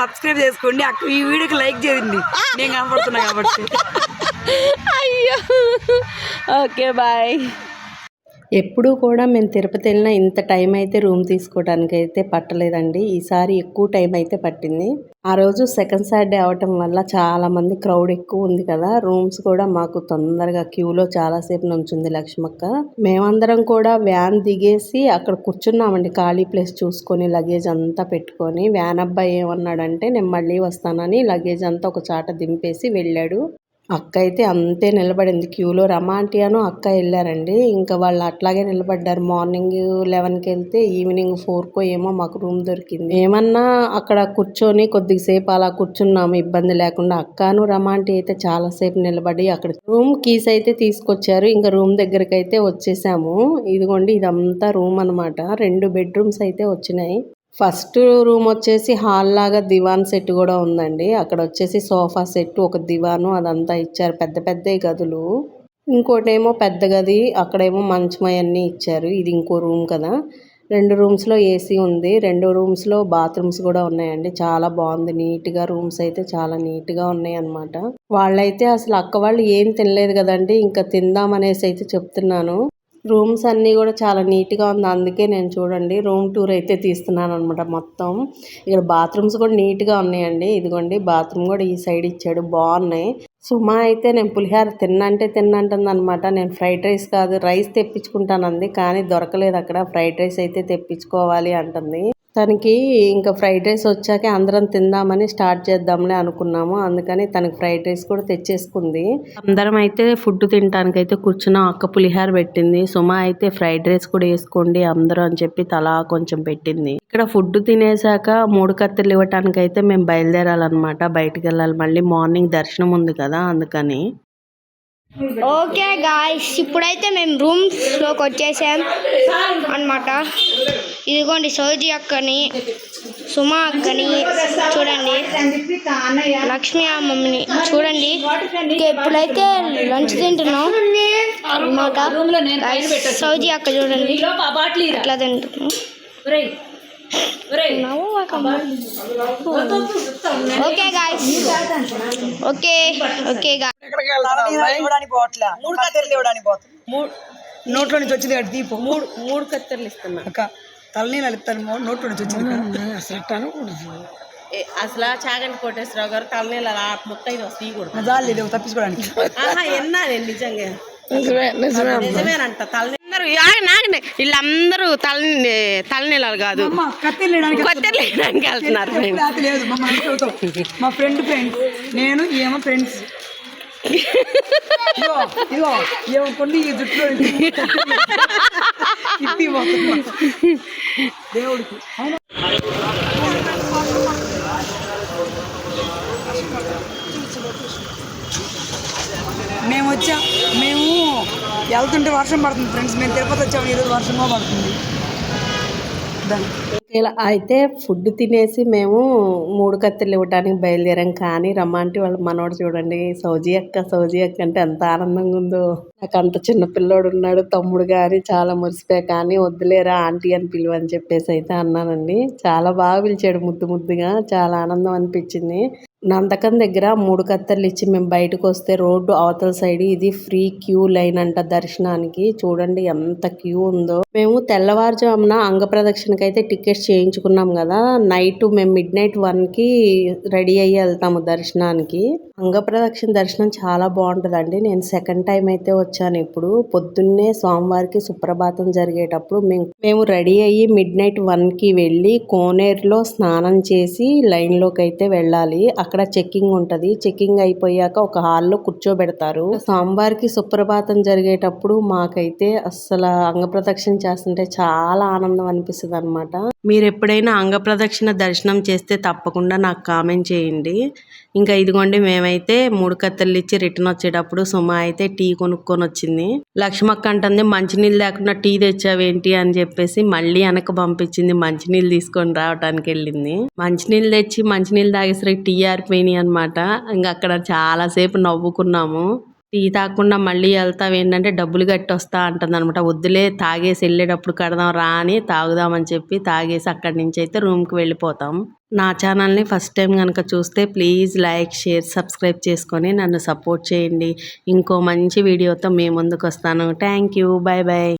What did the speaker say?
Subscribe చేసుకోండి. అక్కడ ఈ వీడియోకి లైక్ చేయండి. నేను కనపడుతున్నా కాబట్టి. అయ్యో. ఓకే బాయ్ ఎప్పుడూ కూడా మేము తిరుపతి వెళ్ళినా ఇంత టైం అయితే రూమ్ తీసుకోవడానికి అయితే పట్టలేదండి. ఈసారి ఎక్కువ టైం అయితే పట్టింది. ఆ రోజు సెకండ్ సాటర్డే అవటం వల్ల చాలా మంది క్రౌడ్ ఎక్కువ ఉంది కదా. రూమ్స్ కూడా మాకు తొందరగా క్యూలో చాలాసేపు నుంచింది లక్ష్మక్క. మేమందరం కూడా వ్యాన్ దిగేసి అక్కడ కూర్చున్నామండి. ఖాళీ ప్లేస్ చూసుకొని లగేజ్ అంతా పెట్టుకొని. వ్యాన్ అబ్బాయి ఏమన్నాడంటే నేను మళ్ళీ వస్తానని. లగేజ్ అంతా ఒక చాట దింపేసి వెళ్ళాడు. అక్క అయితే అంతే నిలబడింది. క్యూలో రమా అను అక్క వెళ్ళారండి. ఇంకా వాళ్ళు అట్లాగే నిలబడ్డారు. మార్నింగ్ లెవెన్కి వెళ్తే ఈవినింగ్ ఫోర్కో ఏమో మాకు రూమ్ దొరికింది. ఏమన్నా అక్కడ కూర్చొని కొద్దిసేపు అలా కూర్చున్నాము. ఇబ్బంది లేకుండా అక్కను రమాంటి అయితే చాలాసేపు నిలబడి అక్కడ రూమ్ కీస్ అయితే తీసుకొచ్చారు. ఇంకా రూమ్ దగ్గరికి అయితే వచ్చేసాము. ఇదిగోండి ఇదంతా రూమ్ అన్నమాట. రెండు బెడ్రూమ్స్ అయితే వచ్చినాయి. ఫస్ట్ రూమ్ వచ్చేసి హాల్ లాగా దివాన్ సెట్ కూడా ఉందండి. అక్కడ వచ్చేసి సోఫా సెట్ ఒక దివాను అదంతా ఇచ్చారు. పెద్ద పెద్ద గదులు. ఇంకోటేమో పెద్ద గది అక్కడేమో మంచం అవన్నీ ఇచ్చారు. ఇది ఇంకో రూమ్ కదా. రెండు రూమ్స్లో ఏసీ ఉంది. రెండు రూమ్స్లో బాత్రూమ్స్ కూడా ఉన్నాయండి. చాలా బాగుంది. నీట్గా రూమ్స్ అయితే చాలా నీట్గా ఉన్నాయి అన్నమాట. వాళ్ళైతే అసలు అక్క వాళ్ళు ఏం తినలేదు కదండి. ఇంకా తిందామనేసి అయితే చెప్తున్నాను. రూమ్స్ అన్నీ కూడా చాలా నీట్గా ఉంది. అందుకే నేను చూడండి రూమ్ టూర్ అయితే తీస్తున్నాను అనమాట మొత్తం. ఇక్కడ బాత్రూమ్స్ కూడా నీట్గా ఉన్నాయండి. ఇదిగోండి బాత్రూమ్ కూడా ఈ సైడ్ ఇచ్చాడు. బాగున్నాయి. సుమా అయితే నేను పులిహార తిన్నంటే తిన్నంటుందనమాట నేను ఫ్రైడ్ రైస్ కాదు రైస్ తెప్పించుకుంటానంది కానీ దొరకలేదు అక్కడ. ఫ్రైడ్ రైస్ అయితే తెప్పించుకోవాలి అంటుంది. తనకి ఇంకా ఫ్రైడ్ రైస్ వచ్చాక అందరం తిందామని స్టార్ట్ చేద్దాంలే అనుకున్నాము. అందుకని తనకి ఫ్రైడ్ రైస్ కూడా తెచ్చేసుకుంది. అందరం అయితే ఫుడ్ తినడానికి కూర్చున్నాం అక్క పులిహార పెట్టింది. సుమ అయితే ఫ్రైడ్ రైస్ కూడా వేసుకోండి అందరూ అని చెప్పి తలా కొంచెం పెట్టింది. ఇక్కడ ఫుడ్ తినేసాక మూడు కత్తెలు ఇవ్వటానికి అయితే మేము బయలుదేరాలన్నమాట. బయటికి వెళ్ళాలి. మళ్ళీ మార్నింగ్ దర్శనం ఉంది కదా అందుకని. ఓకే గాయస్ ఇప్పుడైతే మేము రూమ్స్లోకి వచ్చేసాం అనమాట ఇదిగోండి సౌజీ అక్కని సుమా అక్కని చూడండి. లక్ష్మి అమ్మని చూడండి. ఓకే, ఇప్పుడైతే లంచ్ తింటున్నాం అన్నమాట. సౌజీ అక్క చూడండి. ఎట్లా తింటున్నాం? ఓకే గాయస్ ఓకే ఓకే నోట్లో నుంచి వచ్చింది దీపు మూడు మూడు కత్తెరలు ఇస్తున్నా. మో- నోట్లో నుంచి వచ్చింది ఏ, అసలు చాగంటి కోటేశ్వరరావు గారు తలనీళ్ళు అలా ముత్తైదు వస్తే తీయకూడదు జాలి లేదు తప్పించుకోవడానికి. ఆహా ఎన్నా నేను నిజంగా? నిజమేనంట వీళ్ళందరూ తల తలనీళ్ళు కాదు. వెళ్తున్నారు. మా ఫ్రెండ్ ఫ్రెండ్ నేను ఏమో ఫ్రెండ్స్. ఇదిగో ఇదిగో ఏమో కొన్ని ఈ జుట్టులో ఇప్పి. దేవుడికి. మేము వచ్చాం మేము వెళ్తుంటే వర్షం పడుతుంది ఫ్రెండ్స్ మేము తిరుపతి వచ్చాము ఈరోజు వర్షమో పడుతుంది ఇలా అయితే ఫుడ్ తినేసి మేము మూడు కత్తిలు ఇవ్వడానికి బయలుదేరాం. కానీ రమ్మంటే వాళ్ళ మనోడు చూడండి సౌజీ అక్క సౌజీ అక్క అంటే ఎంత ఆనందంగా ఉందో. నాకు అంత చిన్న పిల్లోడు ఉన్నాడు తమ్ముడు కానీ చాలా మురిసిపోయా. కానీ వద్దులేరా ఆంటీ అని పిలువని అని చెప్పేసి అయితే అన్నానండి. చాలా బాగా పిలిచాడు ముద్దు ముద్దుగా చాలా ఆనందం అనిపించింది. నందకం దగ్గర మూడు కత్తెరలు ఇచ్చి మేము బయటకు వస్తే రోడ్డు అవతల సైడ్ ఇది ఫ్రీ క్యూ లైన్ అంట దర్శనానికి. చూడండి ఎంత క్యూ ఉందో. మేము తెల్లవారుజామున అంగ అయితే టికెట్స్ చేయించుకున్నాం కదా. నైట్ మేము మిడ్ నైట్ వన్కి రెడీ అయ్యి వెళ్తాము దర్శనానికి. అంగ ప్రదక్షిణ దర్శనం చాలా బాగుంటుందండి. నేను సెకండ్ టైం అయితే వచ్చాను ఇప్పుడు. పొద్దున్నే సోమవారికి సుప్రభాతం జరిగేటప్పుడు మేము మేము రెడీ అయ్యి మిడ్ నైట్ వన్కి వెళ్ళి కోనేరులో స్నానం చేసి లైన్లోకి అయితే వెళ్ళాలి. అక్కడ చెక్కింగ్ ఉంటుంది. చెక్కింగ్ అయిపోయాక ఒక హాల్లో కూర్చోబెడతారు. సోమవారికి సుప్రభాతం జరిగేటప్పుడు మాకైతే అస్సలు అంగ చేస్తుంటే చాలా ఆనందం అనిపిస్తుంది అనమాట మీరు ఎప్పుడైనా అంగ ప్రదక్షిణ దర్శనం చేస్తే తప్పకుండా నాకు కామెంట్ చేయండి. ఇంకా ఇదిగోండి మేమైతే మూడు కత్తెలు ఇచ్చి రిటర్న్ వచ్చేటప్పుడు సుమ అయితే టీ కొనుక్కొని వచ్చింది లక్ష్మక్క అంటుంది మంచినీళ్ళు లేకుండా టీ తెచ్చావేంటి? అని చెప్పేసి మళ్ళీ వెనక పంపించింది మంచినీళ్ళు తీసుకొని రావడానికి వెళ్ళింది మంచినీళ్ళు తెచ్చి మంచినీళ్ళు తాగేసరికి టీ ఆరిపోయినాయి అనమాట ఇంకా అక్కడ చాలాసేపు నవ్వుకున్నాము. టీ తాగకుండా మళ్ళీ వెళ్తావు ఏంటంటే డబ్బులు కట్టి వస్తా అంటుంది అనమాట వద్దులే తాగేసి వెళ్ళేటప్పుడు కడదాం రా అని తాగుదామని చెప్పి తాగేసి అక్కడి నుంచి అయితే రూమ్కి వెళ్ళిపోతాం. నా ఛానల్ని ఫస్ట్ టైం కనుక చూస్తే ప్లీజ్ లైక్ షేర్ సబ్స్క్రైబ్ చేసుకొని నన్ను సపోర్ట్ చేయండి. ఇంకో మంచి వీడియోతో మీ ముందుకు వస్తాను థ్యాంక్ యూ. Bye bye